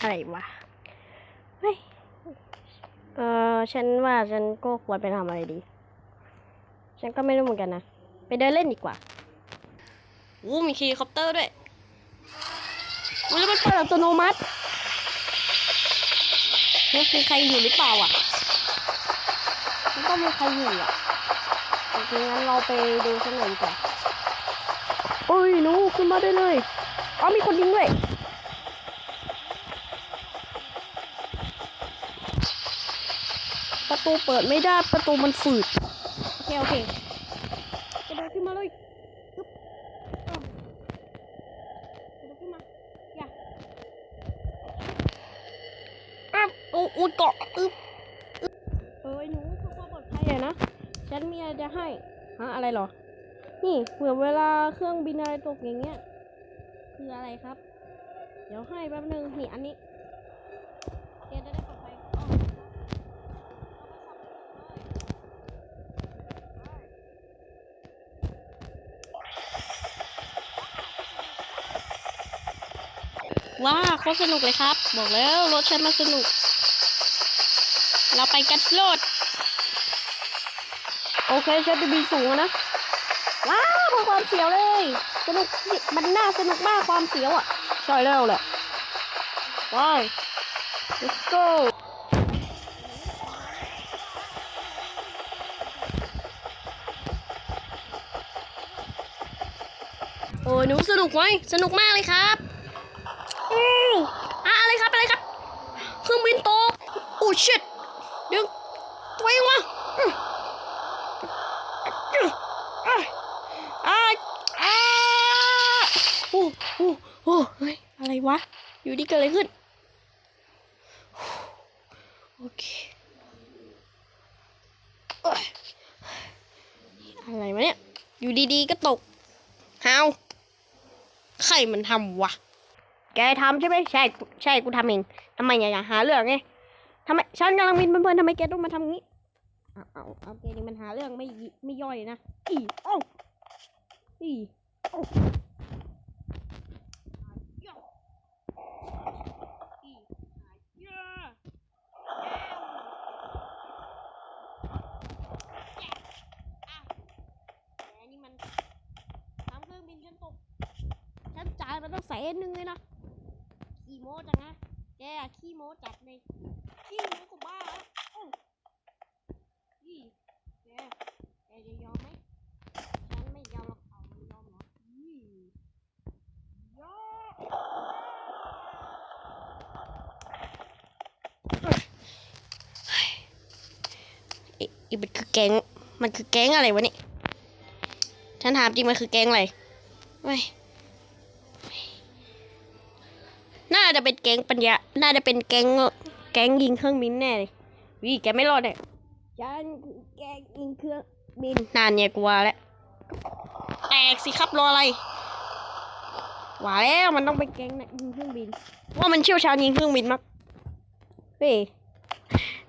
อะไรวะเฮ้ยเออฉันว่าฉันก็ควรไปทำอะไรดี ฉันก็ไม่รู้เหมือนกันนะ ไปเดินเล่นดีกว่าอู้มีเฮลิคอปเตอร์ด้วยอู้แล้วมันเปิดอัตโนมัตินี่มีใครอยู่หรือเปล่าอะมันต้องมีใครอยู่อะโอเคงั้นเราไปดูสักหน่อยดีกว่าโอ้ยหนูขึ้นมาได้เลย อ๋อมีคนยิงด้วย ประตูเปิดไม่ได้ประตูมันฝืดโอเคโอเคกระโดดขึ้นมาเลยอึ๊บอ้าวกระโดดขึ้นมาอย่าอ้าวโอ้โอ้ยเกาะอึ๊บอึ๊บเอ้ยหนูเพื่อความปลอดภัยอะนะฉันมีอะไรจะให้ฮะอะไรเหรอ นี่เผื่อเวลาเครื่องบินอะไรตกอย่างเงี้ยคืออะไรครับ เดี๋ยวให้แป๊บนึงนี่อันนี้แกจะได้ ว้าโคตรสนุกเลยครับ บอกแล้วรถฉันมาสนุก เราไปกันโลด โอเคฉันจะบินสูงอะนะ ว้าวพอความเสียวเลย สนุกมันน่าสนุกมากความเสียวอะใช่แล้วแหละไป let's go โอ้หนูสนุกไหมสนุกมากเลยครับ อืมอะอะไรครับ อะไรครับ เครื่องบินตก โอ้ ชิตดึงตัวเองมาอืมอะอะอะโอ้โอ้โอ้เฮ้ยอะไรวะ อยู่ดีเกิดอะไรขึ้น โอเคอะไรวะเนี่ย อยู่ดีๆก็ตกฮาวใครมันทำวะ แกทำใช่ไหมใช่ ใช่ กูทำเอง ทำไมอย่าหาเรื่องไง ทำไมฉันกำลังบินเพลินๆทำไมแกต้องมาทำงี้เอาเอาเอาแกนี่มันหาเรื่องไม่ไม่ย่อยนะอีเอ้อีเอ้าย่ออีย่ออ้าวแกนี่มันทำเครื่องบินฉันตกฉันจ่ายมาตั้งแสนหนึ่งเลยนะขี้โมจังนะ แกขี้โม้จัดเลยขี้โม้ก็บ้าแล้วอ้าวนี่แกแกจะยอมไหมฉันไม่ยอมหรอกเอามันยอมหรอนี่ยอมอีอีมันคือแก๊งมันคือแก๊งอะไรวะนี่ฉันถามจริงมันคือแก๊งอะไรเว้าจะเป็นแก๊งปัญญา น่าจะเป็นแก๊ง แก๊งยิงเครื่องบินแน่เลยวิแกไม่รอดเนี่ยฉันคือแก๊งยิงเครื่องบินนานเนี่ยกลัวแล้ว แตกสิครับรออะไรว่าแล้วมันต้องเป็นแก๊งนะยิงเครื่องบิน ว่ามันเชี่ยวชาญยิงเครื่องบินมากเฮ้ย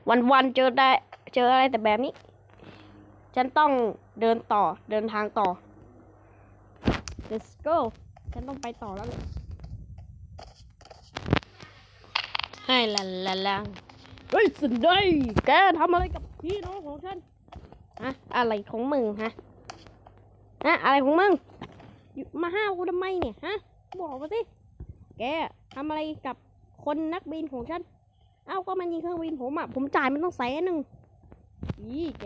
วันวันๆเจอได้ เจออะไรแต่แบบนี้ ฉันต้องเดินต่อ เดินทางต่อ let's go ฉันต้องไปต่อแล้วเลย ให้ละละละเฮ้ยสันได้แกทำอะไรกับพี่น้องของฉันฮะอะไรของมึงฮะฮะอะไรของมึงมาห้าวกูทำไมเนี่ยฮะบอกมาสิแกทำอะไรกับคนนักบินของฉันเอ้าก็มันยิงเครื่องบินผมอะผมจ่ายมันต้องแสนหนึ่งอีแก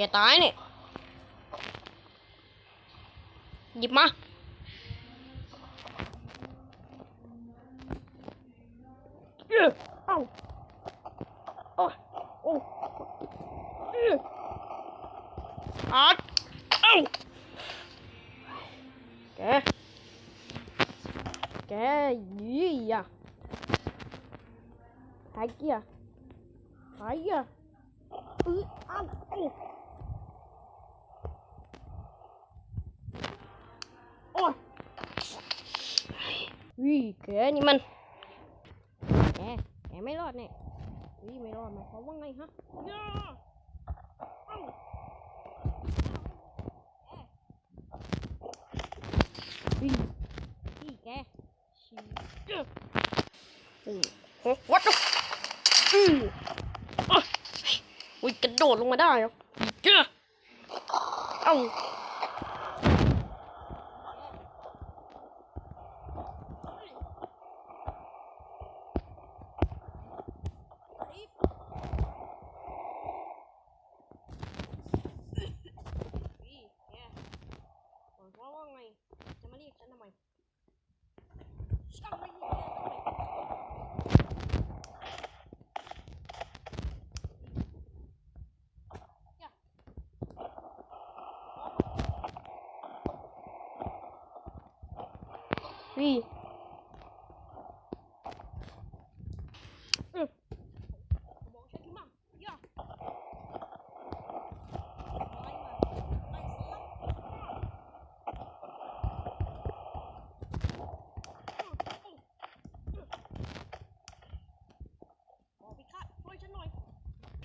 แกตายเนี่ยหยิบมาเอ้อเอ้าโอ้ยโอ้เอ้ออัดเอ้าแกแกยี่อะหายเกียร์หายเกียร์อื้ออ้าวเอ้ วิแกนี่มันแกแกไม่รอดเนี่ยวิไม่รอดมายควาว่าไงฮะย่าวิวิแกชีเอ้อโอ้โห what the อืออะอุ้ยกระโดดลงมาได้เหรอเจ้าเอ้าพี่แกหมายความว่าไง จะมาเรียกฉันทำไมฉันไม่เรียกแกทำไม นี่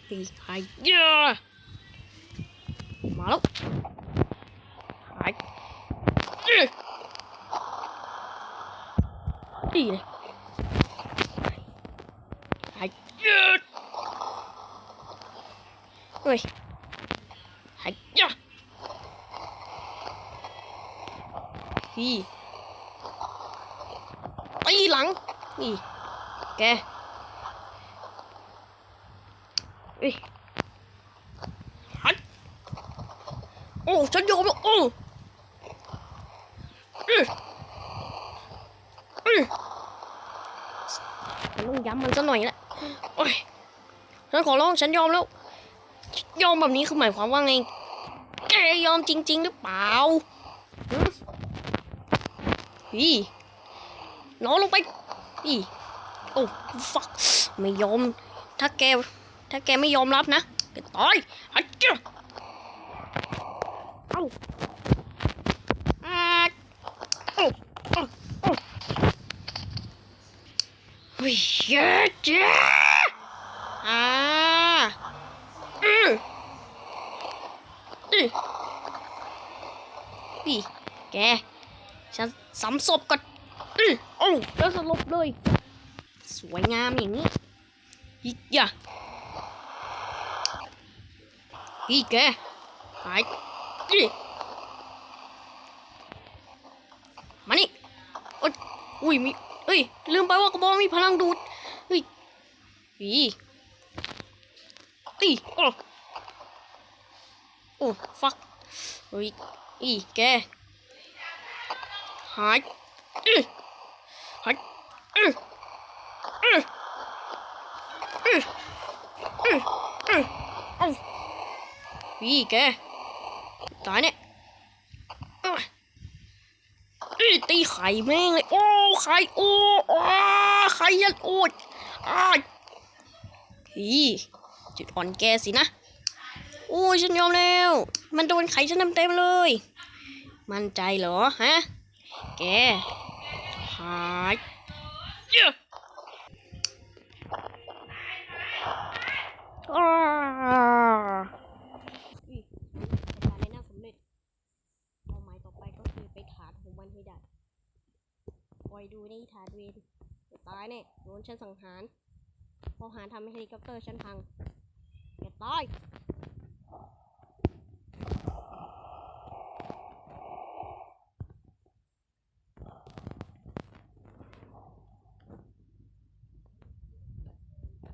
ตีใครเยอะมาแล้ว ดีเลยหายเยอะเฮ้ยหายเยอะพี่ตีหลัง นี่ แกเฮ้ ยหันโอ้ฉันยอมแล้วโอ้เอ้ยเอ้ยฉันต้องย้ำมันซะหน่อยแหละโอ้ยฉันขอร้องฉันยอมแล้ว ยอมแบบนี้คือหมายความว่าไง แกยอมจริง ๆ หรือเปล่าฮึพี่นอนลงไปพี่โอ้ฟักไม่ยอม ถ้าแก ถ้าแกไม่ยอมรับนะแกตายฮัจจ้เอ้าอ่าเอ้าเอ้าเอ้า เฮ้ยเจ๊เจ๊อ่าอืออือพี่แกฉันสำศพก่อนอือโอ้แล้วสลบเลย สวยงามอย่างนี้อีกอย่าพี่แกหายอือมานี่อุ้ยมีเฮ้ยลืมไปว่ากระบอกมีพลังดูด อีอีโอ้โอ้ฟักเฮ้ยอีแกหายอือหายอืออือ อืออืออือเอ้าอีแกตายเนี่ยอ้าวอีตีไข่แม่งเลยโอ้ไข่โอ้อ้าไข่ยันโอ้ยอ้ายฮีจุดอ่อนแกสินะ โอ้ยฉันยอมแล้ว มันโดนไข่ฉันเต็มๆเลย มั่นใจเหรอฮะ แกหายเยอะอ้าอยการย์น่าสนุกข้อหมายต่อไปก็คือไปฐานของมันให้ได้คอยดูในฐานเวนจะตายแน่โดนฉันสังหาร พอหาทำให้เฮลิคอปเตอร์ฉันพังแกตาย